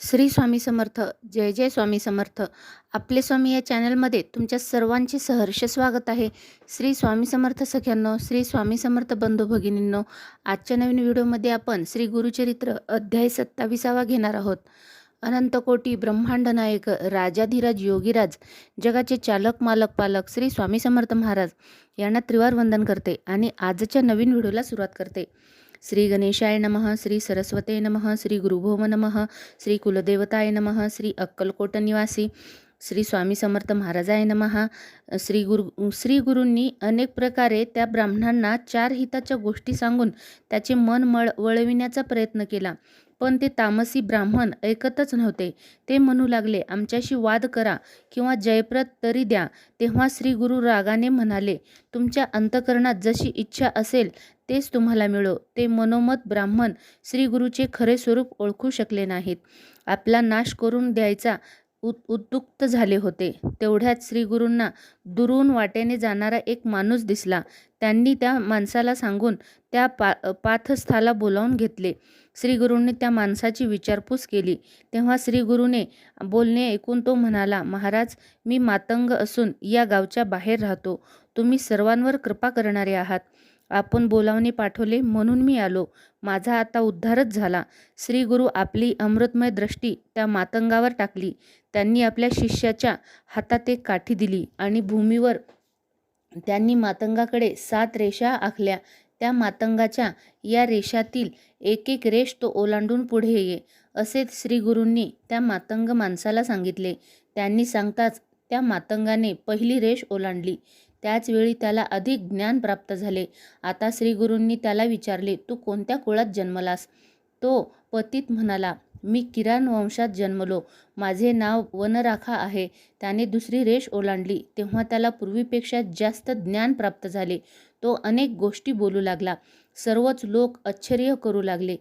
श्री स्वामी समर्थ जय जय स्वामी समर्थ. आपले स्वामी या चॅनलमध्ये तुमच्या सर्वांचे सहर्ष स्वागत आहे. श्री स्वामी समर्थ सख्यांनो श्री स्वामी समर्थ बंधू भगिनींनो आजच्या नवीन व्हिडिओमध्ये आपण श्री गुरुचरित्र अध्याय सत्ताविसावा घेणार आहोत. अनंतकोटी ब्रह्मांड नायक राजाधिराज योगीराज जगाचे चालक मालक पालक श्री स्वामी समर्थ महाराज यांना त्रिवार वंदन करते आणि आजच्या नवीन व्हिडिओला सुरुवात करते. श्री गणेशाय नमः श्री सरस्वते नमः श्री गुरुभोम नमः श्री कुलदेवताय नमः श्री अक्कलकोट निवासी श्री स्वामी समर्थ महाराजाय नमहा श्री गुरु श्री गुरूंनी अनेक प्रकारे त्या ब्राह्मणांना चार हिताच्या गोष्टी सांगून त्याचे मन मळ वळविण्याचा प्रयत्न केला. पण ते तामसी ब्राह्मण ऐकतच नव्हते. ते म्हणू लागले आमच्याशी वाद करा किंवा जयप्रत तरी द्या. तेव्हा श्री गुरु रागाने म्हणाले तुमच्या अंतकरणात जशी इच्छा असेल तेच तुम्हाला मिळो. ते मनोमत ब्राह्मण श्री गुरुचे खरे स्वरूप ओळखू शकले नाहीत. आपला नाश करून द्यायचा उत उद्युक्त झाले होते. तेवढ्यात श्रीगुरूंना दुरून वाटेने जाणारा एक माणूस दिसला. त्यांनी त्या माणसाला सांगून त्या पा पाथस्थाला बोलावून घेतले. श्रीगुरूंनी त्या माणसाची विचारपूस केली. तेव्हा श्रीगुरूने बोलणे ऐकून तो म्हणाला महाराज मी मातंग असून या गावच्या बाहेर राहतो. तुम्ही सर्वांवर कृपा करणारे आहात. आपण बोलावणे पाठवले म्हणून मी आलो. माझा आता उद्धारच झाला. श्री गुरु आपली अमृतमय दृष्टी त्या मातंगावर टाकली. त्यांनी आपल्या शिष्याच्या हातात एक काठी दिली आणि भूमीवर त्यांनी मातंगाकडे सात रेषा आखल्या. त्या मातंगाच्या या रेषातील एक एक रेष तो ओलांडून पुढे ये. असे श्री गुरूंनी त्या मातंग माणसाला सांगितले. त्यांनी सांगताच त्या मातंगाने पहिली रेष ओलांडली. त्याचवेळी त्याला अधिक ज्ञान प्राप्त झाले. आता श्रीगुरूंनी त्याला विचारले तू कोणत्या कुळात जन्मलास? तो पतीत म्हणाला मी किराण वंशात जन्मलो. माझे नाव वनराखा आहे. त्याने दुसरी रेष ओलांडली. तेव्हा त्याला पूर्वीपेक्षा जास्त ज्ञान प्राप्त झाले. तो अनेक गोष्टी बोलू लागला. सर्वच लोक आश्चर्य करू लागले.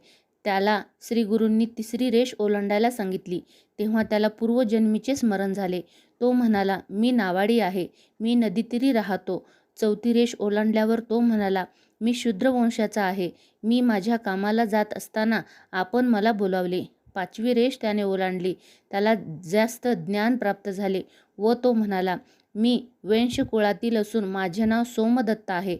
त्याला श्रीगुरूंनी तिसरी रेष ओलांडायला सांगितली. तेव्हा त्याला पूर्वजन्मीचे स्मरण झाले. तो म्हणाला मी नावाडी आहे. मी नदीतीरी राहतो. चौथी रेष ओलांडल्यावर तो म्हणाला मी शूद्र वंशाचा आहे. मी माझ्या कामाला जात असताना आपण मला बोलावले. पाचवी रेष त्याने ओलांडली. त्याला जास्त ज्ञान प्राप्त झाले व तो म्हणाला मी वंश कुळातील असून माझे नाव सोमदत्त आहे.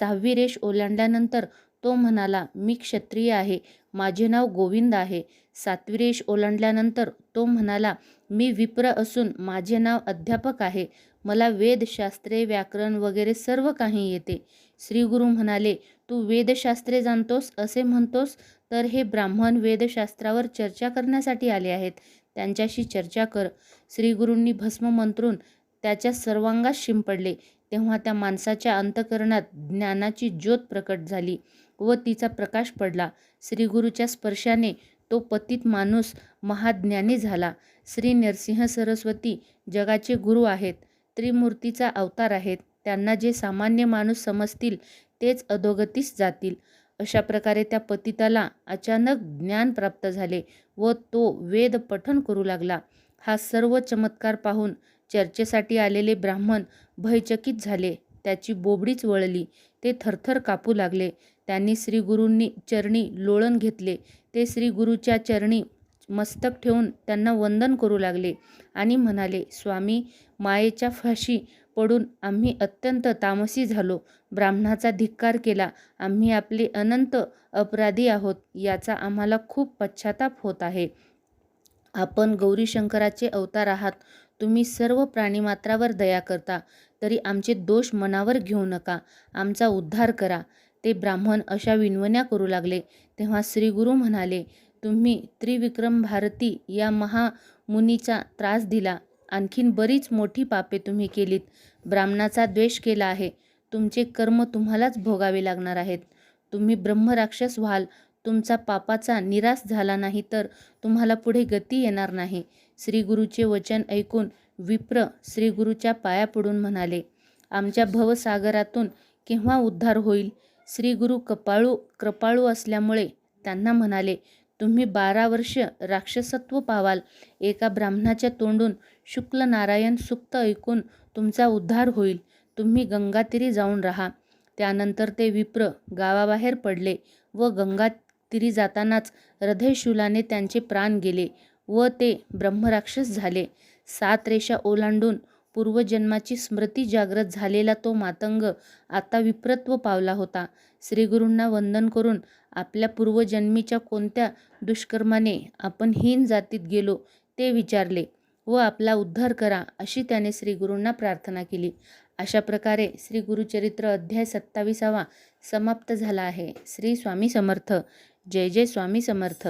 सहावी रेष ओलांडल्यानंतर तो म्हणाला मी क्षत्रिय आहे. माझे नाव गोविंद आहे. सात्विरेश ओलांडल्यानंतर तो म्हणाला मी विप्र असून माझे नाव अध्यापक आहे. मला वेदशास्त्रे व्याकरण वगैरे सर्व काही येते. श्रीगुरु म्हणाले तू वेदशास्त्रे जाणतोस असे म्हणतोस? तर हे ब्राह्मण वेदशास्त्रावर चर्चा करण्यासाठी आले आहेत. त्यांच्याशी चर्चा कर. श्रीगुरूंनी भस्म मंत्रून त्याच्या सर्वांगात शिंपडले. तेव्हा त्या माणसाच्या अंतकरणात ज्ञानाची ज्योत प्रकट झाली. व तिचा प्रकाश पडला. श्रीगुरूच्या स्पर्शाने तो पतित माणूस महाज्ञानी झाला. श्री नरसिंह सरस्वती जगाचे गुरु आहेत. त्रिमूर्तीचा अवतार आहेत. त्यांना जे सामान्य माणूस समजतील तेच अधोगतीस जातील. अशा प्रकारे त्या पतिताला अचानक ज्ञान प्राप्त झाले व तो वेद पठन करू लागला. हा सर्व चमत्कार पाहून चर्चेसाठी आलेले ब्राह्मण भयचकित झाले. त्याची बोबडीच वळली. ते थरथर कापू लागले. त्यांनी श्रीगुरूंनी चरणी लोळण घेतले. ते श्री गुरुच्या चरणी मस्तक ठेवून त्यांना वंदन करू लागले आणि म्हणाले स्वामी मायेच्या फाशी पडून आम्ही अत्यंत तामसी झालो. ब्राह्मणाचा धिक्कार केला. आम्ही आपले अनंत अपराधी आहोत. याचा आम्हाला खूप पश्चाताप होत आहे. आपण गौरीशंकराचे अवतार आहात. तुम्ही सर्व प्राणीमात्रावर दया करता तरी आमचे दोष मनावर घेऊ नका. आमचा उद्धार करा. ते ब्राह्मण अशा विनवण्या करू लागले. तेव्हा श्रीगुरू म्हणाले तुम्ही त्रिविक्रम भारती या महामुनीचा त्रास दिला. आणखीन बरीच मोठी पापे तुम्ही केलीत. ब्राह्मणाचा द्वेष केला आहे. तुमचे कर्म तुम्हालाच भोगावे लागणार आहेत. तुम्ही ब्रह्मराक्षस व्हाल. तुमचा पापाचा निराश झाला नाही तर तुम्हाला पुढे गती येणार नाही. श्रीगुरूचे वचन ऐकून विप्र श्रीगुरूच्या पाया पडून म्हणाले आमच्या भवसागरातून केव्हा उद्धार होईल श्रीगुरू कपाळू कृपाळू असल्यामुळे त्यांना म्हणाले तुम्ही बारा वर्ष राक्षसत्व पावाल. एका ब्राह्मणाच्या तोंडून शुक्ल नारायण सुक्त ऐकून तुमचा उद्धार होईल. तुम्ही गंगातीरी जाऊन राहा त्यानंतर ते विप्र गावाबाहेर पडले व गंगा तिरी जातानाच हृदयशूलाने त्यांचे प्राण गेले व ते ब्रह्मराक्षस झाले. सात रेषा ओलांडून पूर्वजन्माची स्मृती जागृत झालेला तो मातंग आता विप्रत्व पावला होता. श्रीगुरूंना वंदन करून आपल्या पूर्वजन्मीच्या कोणत्या दुष्कर्माने आपण हीन जातीत गेलो ते विचारले व आपला उद्धार करा अशी त्याने श्रीगुरूंना प्रार्थना केली. अशा प्रकारे श्री गुरुचरित्र अध्याय सत्ताविसावा समाप्त झाला आहे. श्री स्वामी समर्थ. जय जय स्वामी समर्थ.